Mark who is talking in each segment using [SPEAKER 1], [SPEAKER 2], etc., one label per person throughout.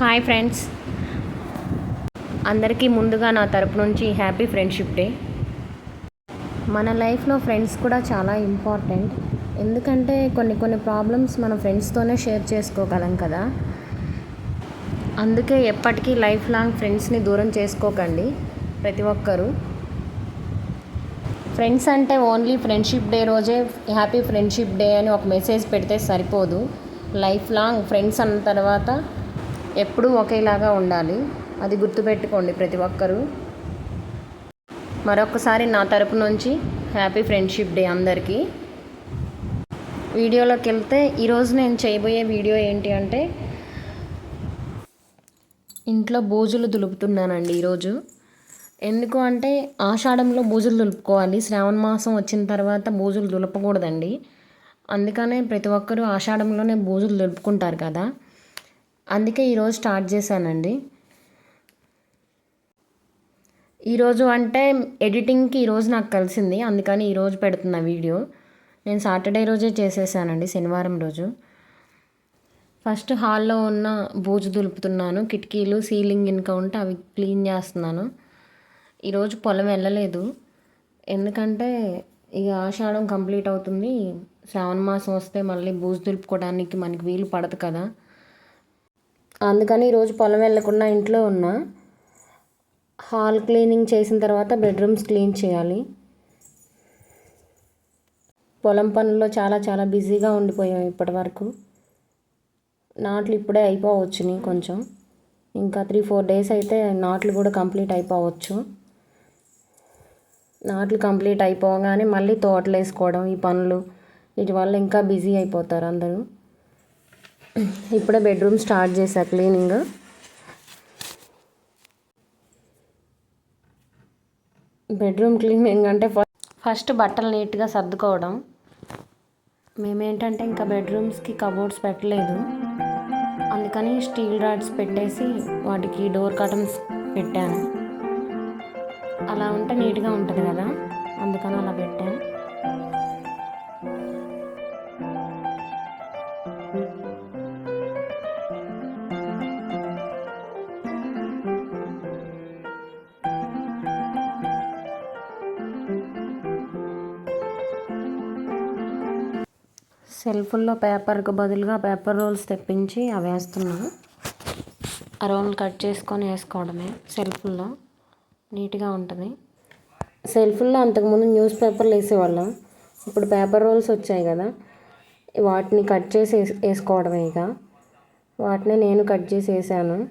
[SPEAKER 1] Hi friends అందరికీ ముందుగా నా తరపు నుంచి హ్యాపీ ఫ్రెండ్షిప్ డే. మన లైఫ్లో ఫ్రెండ్స్ కూడా చాలా ఇంపార్టెంట్. ఎందుకంటే కొన్ని కొన్ని ప్రాబ్లమ్స్ మన ఫ్రెండ్స్తోనే షేర్ చేసుకోగలం కదా. అందుకే ఎప్పటికీ లైఫ్ లాంగ్ ఫ్రెండ్స్ని దూరం చేసుకోకండి ప్రతి ఒక్కరూ. ఫ్రెండ్స్ అంటే ఓన్లీ ఫ్రెండ్షిప్ డే రోజే హ్యాపీ ఫ్రెండ్షిప్ డే అని ఒక మెసేజ్ పెడితే సరిపోదు. లైఫ్ లాంగ్ ఫ్రెండ్స్ అన్న తర్వాత ఎప్పుడూ ఒకేలాగా ఉండాలి. అది గుర్తుపెట్టుకోండి ప్రతి ఒక్కరూ. మరొకసారి నా తరపు నుంచి హ్యాపీ ఫ్రెండ్షిప్ డే అందరికీ. వీడియోలోకి వెళ్తే ఈరోజు నేను చేయబోయే వీడియో ఏంటి అంటే ఇంట్లో బూజులు దులుపుతున్నానండి ఈరోజు. ఎందుకు అంటే ఆషాఢంలో బూజులు దులుపుకోవాలి. శ్రావణ మాసం వచ్చిన తర్వాత బూజులు దులపకూడదండి. అందుకనే ప్రతి ఒక్కరూ ఆషాఢంలోనే బూజులు దులుపుకుంటారు కదా. అందుకే ఈరోజు స్టార్ట్ చేశానండి. ఈరోజు అంటే ఎడిటింగ్కి ఈరోజు నాకు కలిసింది. అందుకని ఈరోజు పెడుతున్న వీడియో. నేను సాటర్డే రోజే చేసేసానండి శనివారం రోజు. ఫస్ట్ హాల్లో ఉన్న బూజు దులుపుతున్నాను కిటికీలు సీలింగ్ ఇంకా ఉంటే అవి క్లీన్ చేస్తున్నాను. ఈరోజు పొలం వెళ్ళలేదు. ఎందుకంటే ఇక ఆషాఢం కంప్లీట్ అవుతుంది. శ్రావణ మాసం వస్తే మళ్ళీ బూజు దులుపుకోవడానికి మనకి వీలు పడదు కదా. అందుకని ఈరోజు పొలం వెళ్ళకుండా ఇంట్లో ఉన్నా. హాల్ క్లీనింగ్ చేసిన తర్వాత బెడ్రూమ్స్ క్లీన్ చేయాలి. పొలం పనుల్లో చాలా చాలా బిజీగా ఉండిపోయాం ఇప్పటి వరకు. నాట్లు ఇప్పుడే అయిపోవచ్చుని కొంచెం. ఇంకా త్రీ ఫోర్ డేస్ అయితే నాట్లు కూడా కంప్లీట్ అయిపోవచ్చు. నాట్లు కంప్లీట్ అయిపోగానే మళ్ళీ తోటలు వేసుకోవడం ఈ పనులు. వీటి వల్ల ఇంకా బిజీ అయిపోతారు అందరూ. ఇప్పుడే బెడ్రూమ్ స్టార్ట్ చేశా క్లీనింగ్. బెడ్రూమ్ క్లీనింగ్ అంటే ఫస్ట్ బట్టలు నీట్గా సర్దుకోవడం. మేమేంటంటే ఇంకా బెడ్రూమ్స్కి కబోర్డ్స్ పెట్టలేదు. అందుకని స్టీల్ రాడ్స్ పెట్టేసి వాటికి డోర్ కర్టన్స్ పెట్టాను. అలా ఉంటే నీట్గా ఉంటుంది కదా. సెల్ఫుల్లో పేపర్కి బదులుగా పేపర్ రోల్స్ తెప్పించి అవి వేస్తున్నాను ఆ రోల్ కట్ చేసుకొని వేసుకోవడమే సెల్ఫుల్లో. నీట్గా ఉంటుంది. సెల్ఫుల్లో అంతకుముందు న్యూస్ పేపర్లు వేసేవాళ్ళం. ఇప్పుడు పేపర్ రోల్స్ వచ్చాయి కదా. వాటిని కట్ చేసి వేసుకోవడమే ఇక. వాటిని నేను కట్ చేసి వేసాను.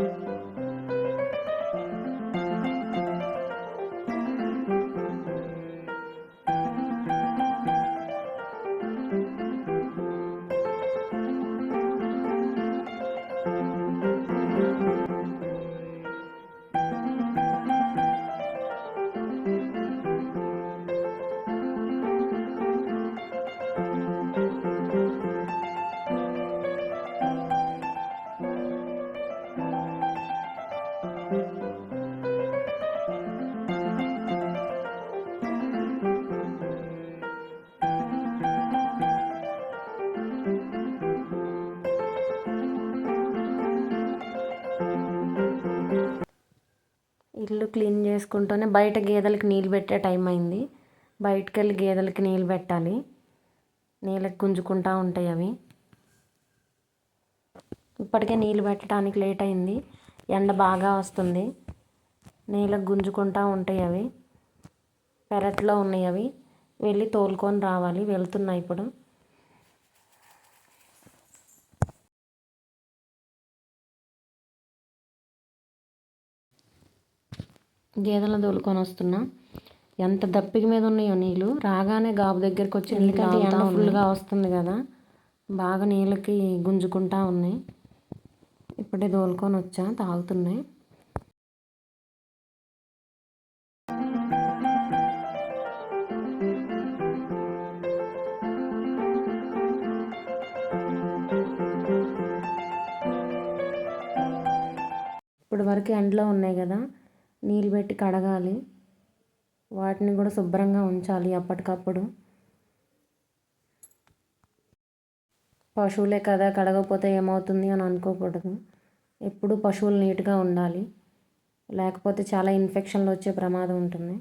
[SPEAKER 1] thank you ఇల్లు క్లీన్ చేసుకుంటూనే బయట గేదెలకు నీళ్ళు పెట్టే టైం అయింది. బయటకు వెళ్ళి గేదెలకి నీళ్ళు పెట్టాలి. నీళ్ళకి గుంజుకుంటూ ఉంటాయి అవి. ఇప్పటికే నీళ్ళు పెట్టడానికి లేట్ అయింది. ఎండ బాగా వస్తుంది. నీళ్ళకి గుంజుకుంటూ ఉంటాయి అవి. పెరట్లో ఉన్నాయి అవి. వెళ్ళి తోలుకొని రావాలి. వెళ్తున్నాయి ఇప్పుడు. గేదెలు తోలుకొని వస్తున్నా. ఎంత దప్పిక మీద ఉన్నాయో నీళ్ళు. రాగానే గాబు దగ్గరికి వచ్చి ఎందుకంటే ఎండ ఫుల్గా వస్తుంది కదా. బాగా నీళ్ళకి గుంజుకుంటా ఉన్నాయి. ఇప్పుడే తోలుకొని వచ్చా తాగుతున్నాయి. ఇప్పుడు వరకు ఎండలో ఉన్నాయి కదా. నీళ్ళు పెట్టి కడగాలి. వాటిని కూడా శుభ్రంగా ఉంచాలి అప్పటికప్పుడు. పశువులే కదా కడగకపోతే ఏమవుతుంది అని అనుకోకూడదు. ఎప్పుడు పశువులు నీట్గా ఉండాలి. లేకపోతే చాలా ఇన్ఫెక్షన్లు వచ్చే ప్రమాదం ఉంటుంది.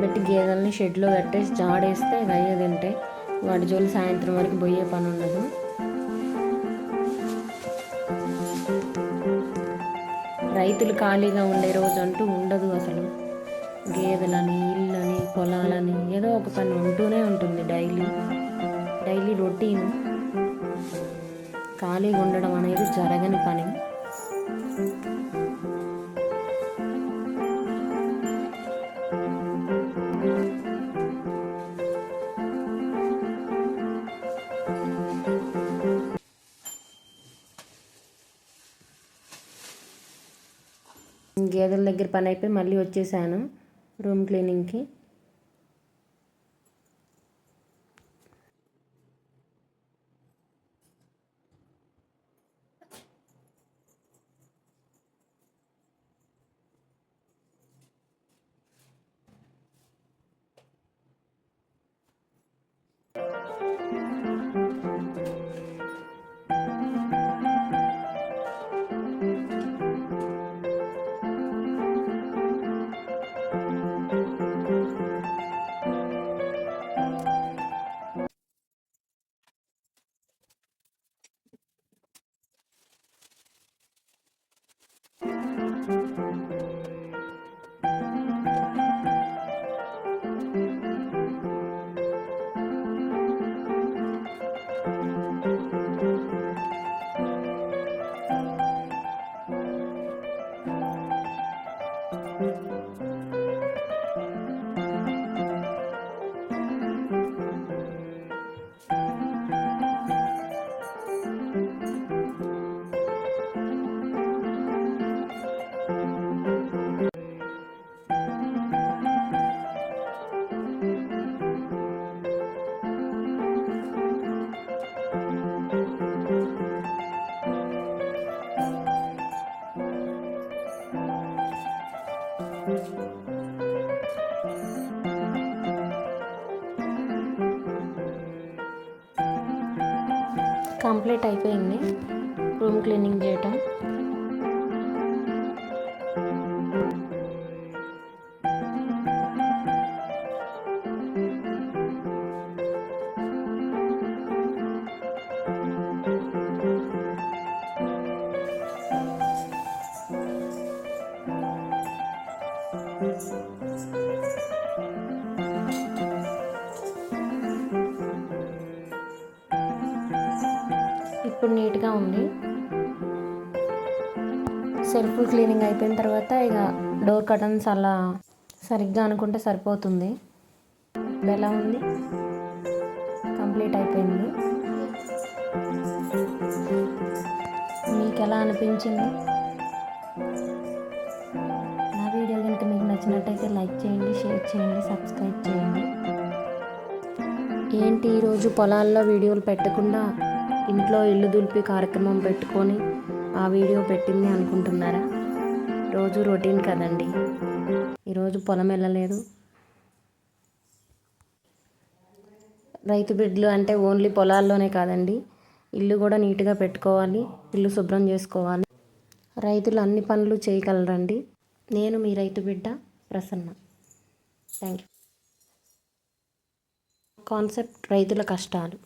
[SPEAKER 1] పెట్టి గేదెలని షెడ్లో కట్టేసి జాడేస్తే అయ్యే తింటాయి వాటి జోలు సాయంత్రం వరకు పోయే పని ఉండదు. రైతులు ఖాళీగా ఉండే రోజు అంటూ ఉండదు అసలు. గేదెలని ఇళ్ళని పొలాలని ఏదో ఒక పని ఉంటూనే ఉంటుంది డైలీ. Daily routine. ఖాళీగా ఉండడం అనేది జరగని పని. గేదెల దగ్గర పని అయిపోయి మళ్ళీ వచ్చేసాను రూమ్ క్లీనింగ్కి. కంప్లీట్ అయిపోయింది. రూమ్ క్లీనింగ్ చేయటం. ఇప్పుడు నీట్గా ఉంది. సెల్ఫ్ క్లీనింగ్ అయిపోయిన తర్వాత ఇక డోర్ కటన్స్ అలా సరిగ్గా అనుకుంటే సరిపోతుంది. ఎలా ఉంది? కంప్లీట్ అయిపోయింది. మీకు ఎలా అనిపించింది? నా వీడియో కనుక మీకు నచ్చినట్టయితే లైక్ చేయండి షేర్ చేయండి సబ్స్క్రైబ్ చేయండి. ఏంటి ఈరోజు పొలాల్లో వీడియోలు పెట్టకుండా ఇంట్లో ఇల్లు దులిపి కార్యక్రమం పెట్టుకొని ఆ వీడియో పెట్టింది అనుకుంటున్నారా? రోజు రొటీన్ కదండి. ఈరోజు పొలం వెళ్ళలేదు. రైతు బిడ్డలు అంటే ఓన్లీ పొలాల్లోనే కాదండి. ఇల్లు కూడా నీట్గా పెట్టుకోవాలి. ఇల్లు శుభ్రం చేసుకోవాలి. రైతులు అన్ని పనులు చేయగలరండి. నేను మీ రైతు బిడ్డ ప్రసన్న. థ్యాంక్ యూ కాన్సెప్ట్ రైతుల కష్టాలు.